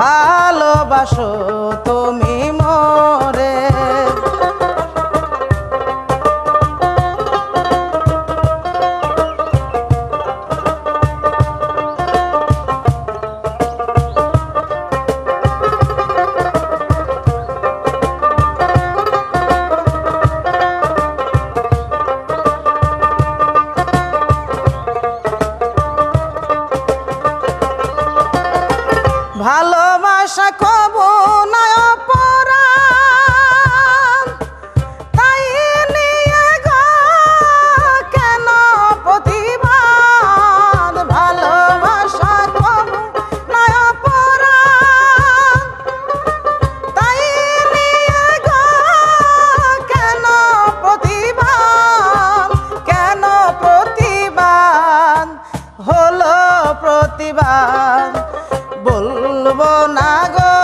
ভালোবাসো। প্রতিবাদ বলব না গো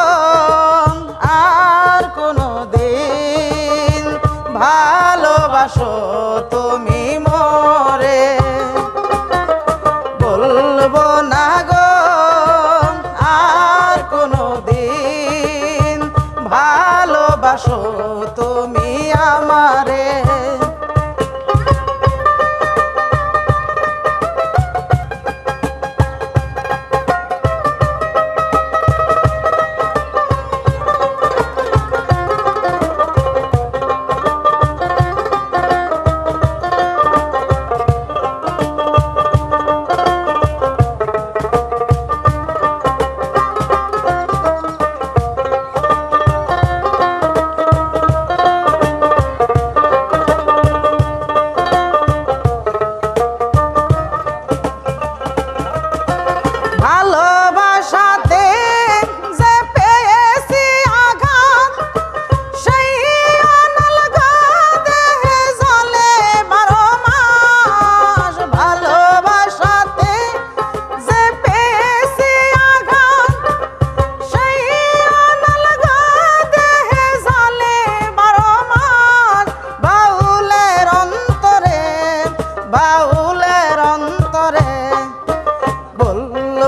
আর কোনো দিন ভালোবাসো তুমি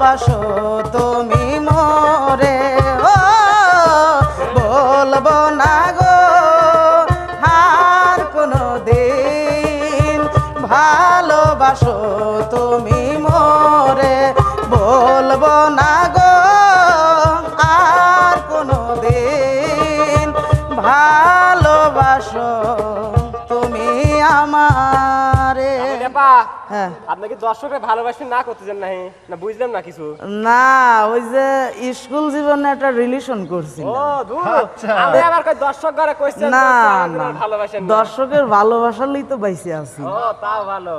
ভালোবাসো, তুমি মোরে, ও, বলব না গো, আর কোনো দিন ভালোবাসো, তুমি মোরে, বলব না গো, আর কোনো দিন ভালোবাসো, তুমি আমারে হ্যাঁ। আপনাকে দর্শকরা ভালোবাসেন না করতেছেন না বুঝলাম না কিছু? না ওই যে স্কুল জীবনে একটা রিলেশন করছি ও দূর। আমি আবার কই দর্শক ঘরে কইছেন না। ভালোবাসেন। দর্শকের ভালোবাসালেই তো বাইসে আছি। ও তাও ভালো।